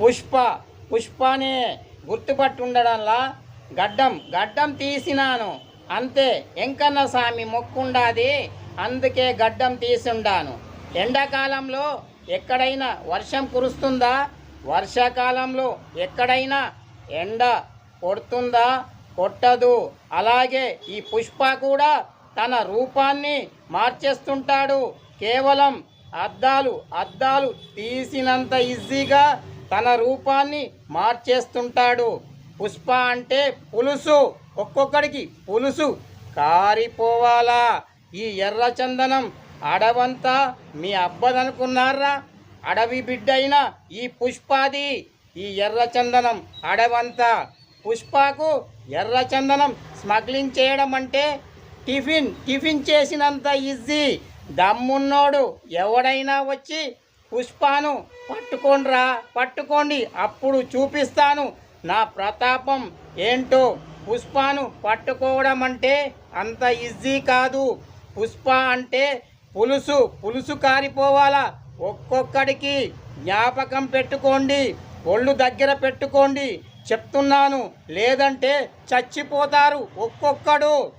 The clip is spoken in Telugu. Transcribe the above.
పుష్ప పుష్పనే గుర్తుపట్టుండడంలా గడ్డం గడ్డం తీసినాను. అంతే ఎంకన్న స్వామి మొక్కుండాది అందుకే గడ్డం తీసుండాను. ఎండాకాలంలో ఎక్కడైనా వర్షం కురుస్తుందా? వర్షాకాలంలో ఎక్కడైనా ఎండ కొడుతుందా? కొట్టదు. అలాగే ఈ పుష్ప కూడా తన రూపాన్ని మార్చేస్తుంటాడు. కేవలం అద్దాలు అద్దాలు తీసినంత ఈజీగా తన రూపాన్ని మార్చేస్తుంటాడు. పుష్ప అంటే పులుసు ఒక్కొక్కడికి పులుసు కారిపోవాలా? ఈ ఎర్ర చందనం అడవంతా మీ అబ్బదనుకున్నారా? అడవి బిడ్డైన ఈ పుష్పాది ఈ ఎర్ర చందనం అడవంతా. పుష్పకు ఎర్ర చందనం స్మగ్లింగ్ చేయడం అంటే టిఫిన్ టిఫిన్ చేసినంత ఈజీ. దమ్మున్నోడు ఎవడైనా వచ్చి పుష్పాను పట్టుకోండిరా పట్టుకోండి అప్పుడు చూపిస్తాను. నా ప్రతాపం ఏంటో? పుష్పాను పట్టుకోవడం అంటే అంత ఈజీ కాదు. పుష్ప అంటే పులుసు పులుసు కారిపోవాలా? ఒక్కొక్కడికి జ్ఞాపకం పెట్టుకోండి ఒళ్ళు దగ్గర పెట్టుకోండి. చెప్తున్నాను లేదంటే చచ్చిపోతారు ఒక్కొక్కడు.